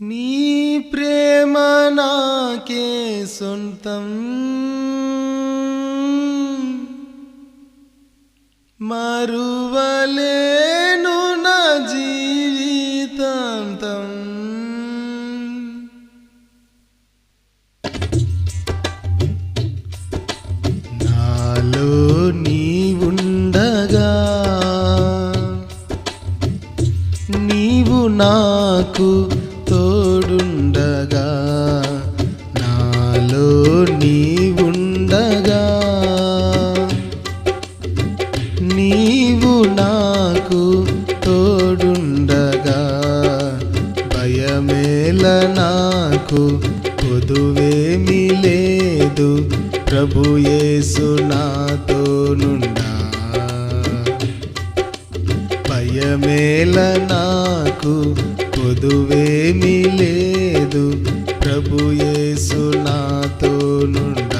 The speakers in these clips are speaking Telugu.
నీ ప్రేమ నాకే సొంతం. లేదు ప్రభు యేసు నాతో నుండా. భయమేల నాకు పొదువేమీ లేదు. ప్రభు యేసు నాతో నుండా.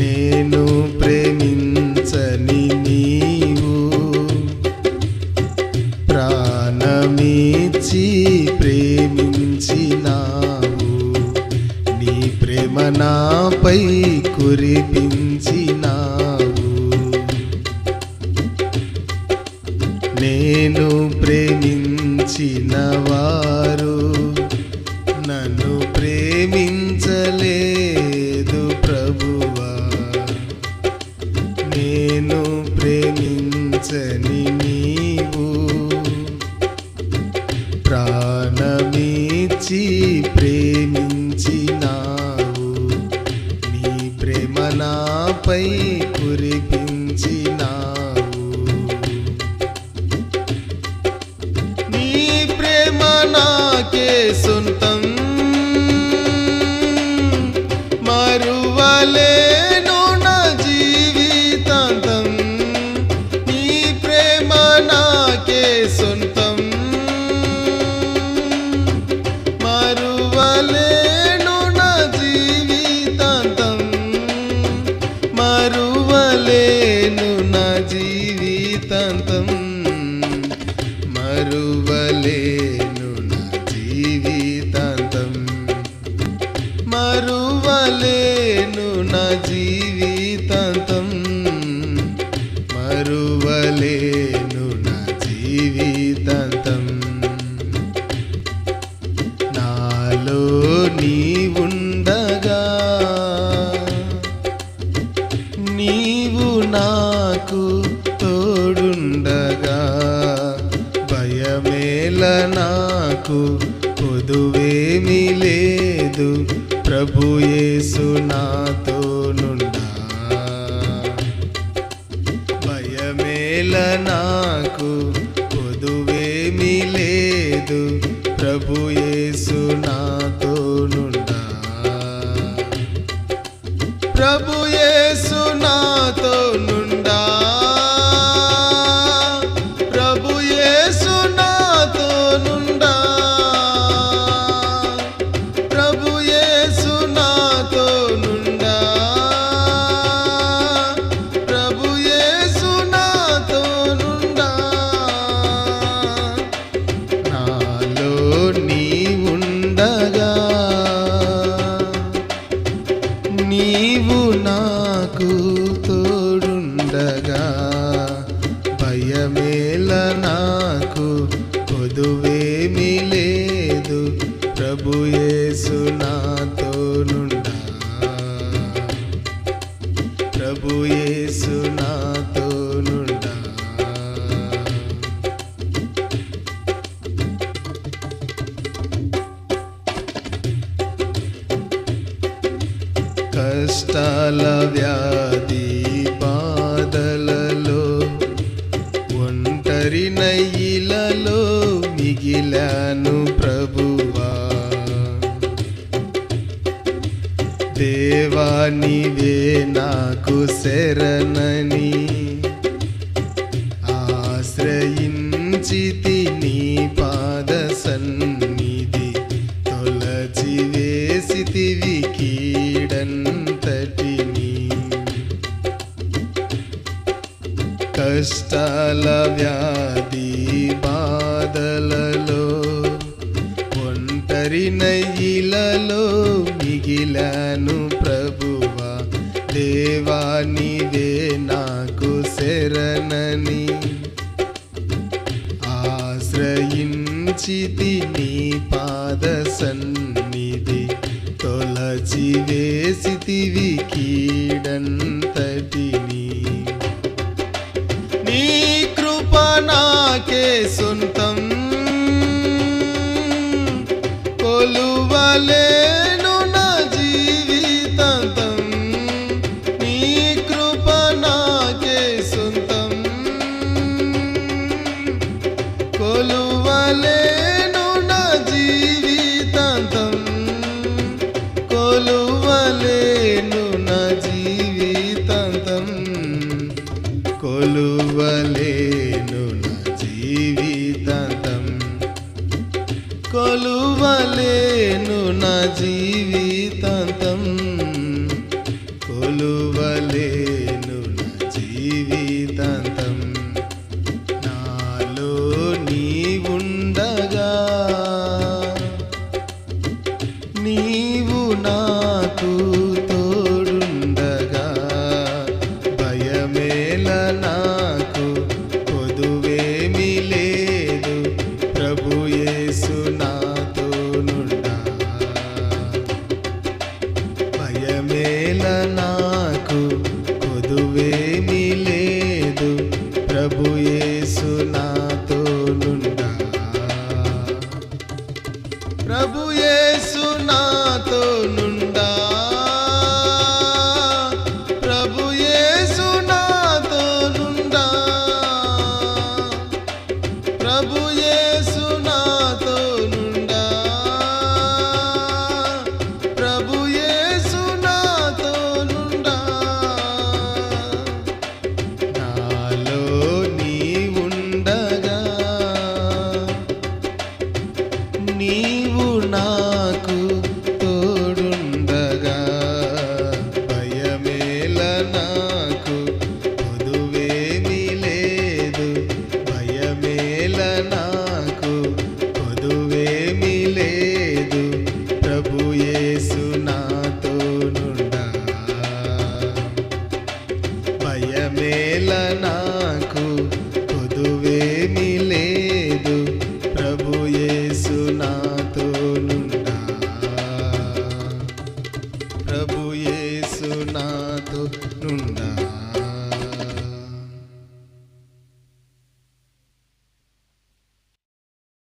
నేను ప్రేమించని నీవు. ప్రాణమిచ్చి ప్రేమించినావు. నీ ప్రేమ నాపై కురిపించినావు. నేను ప్రేమించిన వారు ప్రేమించని మరువలేను నా జీవితాంతం. మరువలేను నా జీవితాంతం. మరువలేను నా జీవితాంతం. నాలో పొదువేమి లేదు. ప్రభు యేసు నాతో నుండి నాకు తోడుండగా భయమేల నాకు పొదువేమి లేదు ప్రభు యేసు నాతో నుండా. ప్రభు యేసు నాతో నాకు శరణని ఆశ్రయించితి నీ పాద సన్నిధి. తొలచి వేసితివి కీడంతటిని కష్టాల వ్యాధి బాధలలో ఒంటరినయ్యి శరణని ఆశ్రయించితి నీ పాద సన్నిధి. తొలచి వేసితివి కీడంతటిని నీ కృప నాకే సొంతం. కొలువలే ಸಿತಾಂತ